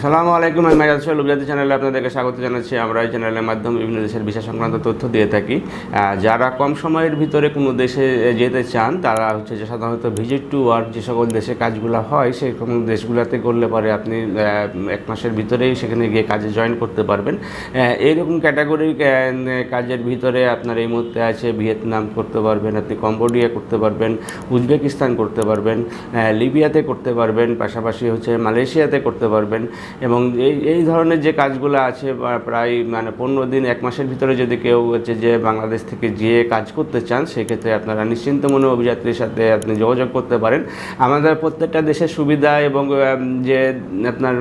আসসালামু আলাইকুম, আমি মেজাজ সোহেল চ্যানেলে আপনাদেরকে স্বাগত জানাচ্ছি। আমরা এই চ্যানেলের মাধ্যমে বিভিন্ন দেশের ভিসা সংক্রান্ত তথ্য দিয়ে থাকি। যারা কম সময়ের ভিতরে কোনো দেশে যেতে চান, তারা হচ্ছে যে সাধারণত ভিজিট টু ওয়ার্ক যে সকল দেশে কাজগুলো হয় সেই কোনো দেশগুলোতে করলে পরে আপনি এক মাসের ভিতরেই সেখানে গিয়ে কাজে জয়েন করতে পারবেন। এইরকম ক্যাটাগরি কাজের ভিতরে আপনার এই মুহূর্তে আছে, ভিয়েতনাম করতে পারবেন, আপনি কম্বোডিয়া করতে পারবেন, উজবেকিস্তান করতে পারবেন লিবিয়াতে করতে পারবেন, পাশাপাশি হচ্ছে মালয়েশিয়াতে করতে পারবেন। এবং এই এই ধরনের যে কাজগুলো আছে প্রায় মানে পনেরো দিন, এক মাসের ভিতরে যদি কেউ হচ্ছে যে বাংলাদেশ থেকে যেয়ে কাজ করতে চান, সেক্ষেত্রে আপনারা নিশ্চিন্ত মনে অভিযাত্রীর সাথে আপনি যোগাযোগ করতে পারেন। আমাদের প্রত্যেকটা দেশের সুবিধা এবং যে আপনার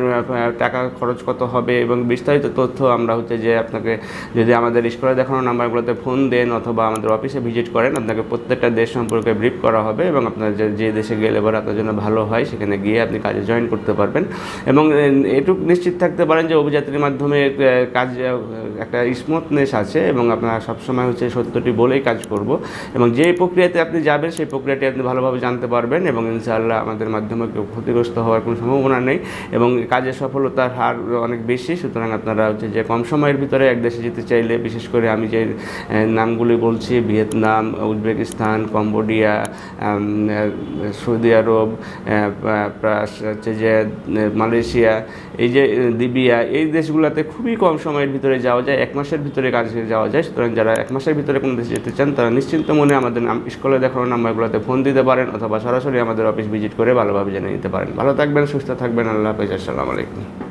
টাকা খরচ কত হবে এবং বিস্তারিত তথ্য আমরা হচ্ছে যে আপনাকে যদি আমাদের স্কুলে দেখানো নাম্বারগুলোতে ফোন দেন অথবা আমাদের অফিসে ভিজিট করেন, আপনাকে প্রত্যেকটা দেশ সম্পর্কে ব্রিফ করা হবে এবং আপনার যে দেশে গেলে পরে আপনার জন্য ভালো হয়, সেখানে গিয়ে আপনি কাজে জয়েন করতে পারবেন। এবং এটুকু নিশ্চিত থাকতে পারেন যে অভিযাত্রীর মাধ্যমে কাজ একটা স্মুথনেস আছে এবং আপনারা সবসময় হচ্ছে সত্যটি বলেই কাজ করব এবং যে প্রক্রিয়াতে আপনি যাবেন, সেই প্রক্রিয়াটি আপনি ভালোভাবে জানতে পারবেন এবং ইনশাআল্লাহ আমাদের মাধ্যমে কেউ ক্ষতিগ্রস্ত হওয়ার কোনো সম্ভাবনা নেই এবং কাজের সফলতার হার অনেক বেশি। সুতরাং আপনারা হচ্ছে যে কম সময়ের ভিতরে এক দেশে যেতে চাইলে, বিশেষ করে আমি যে নামগুলি বলছি, Vietnam, Uzbekistan, Cambodia Saudi Arabia plus হচ্ছে যে মালয়েশিয়া এই যে দিবিয়া লিবিয়া এই দেশগুলোতে খুবই কম সময়ের ভিতরে যাওয়া যায়, এক মাসের ভিতরে কাজে যাওয়া যায়। সুতরাং যারা এক মাসের ভিতরে কোনো দেশে যেতে চান, তারা নিশ্চিন্ত মনে আমাদের স্কুলে দেখানো নাম্বারগুলোতে ফোন দিতে পারেন অথবা সরাসরি আমাদের অফিস ভিজিট করে ভালোভাবে জেনে নিতে পারেন। ভালো থাকবেন, সুস্থ থাকবেন, আল্লাহ হাফিজ, আসসালামু আলাইকুম।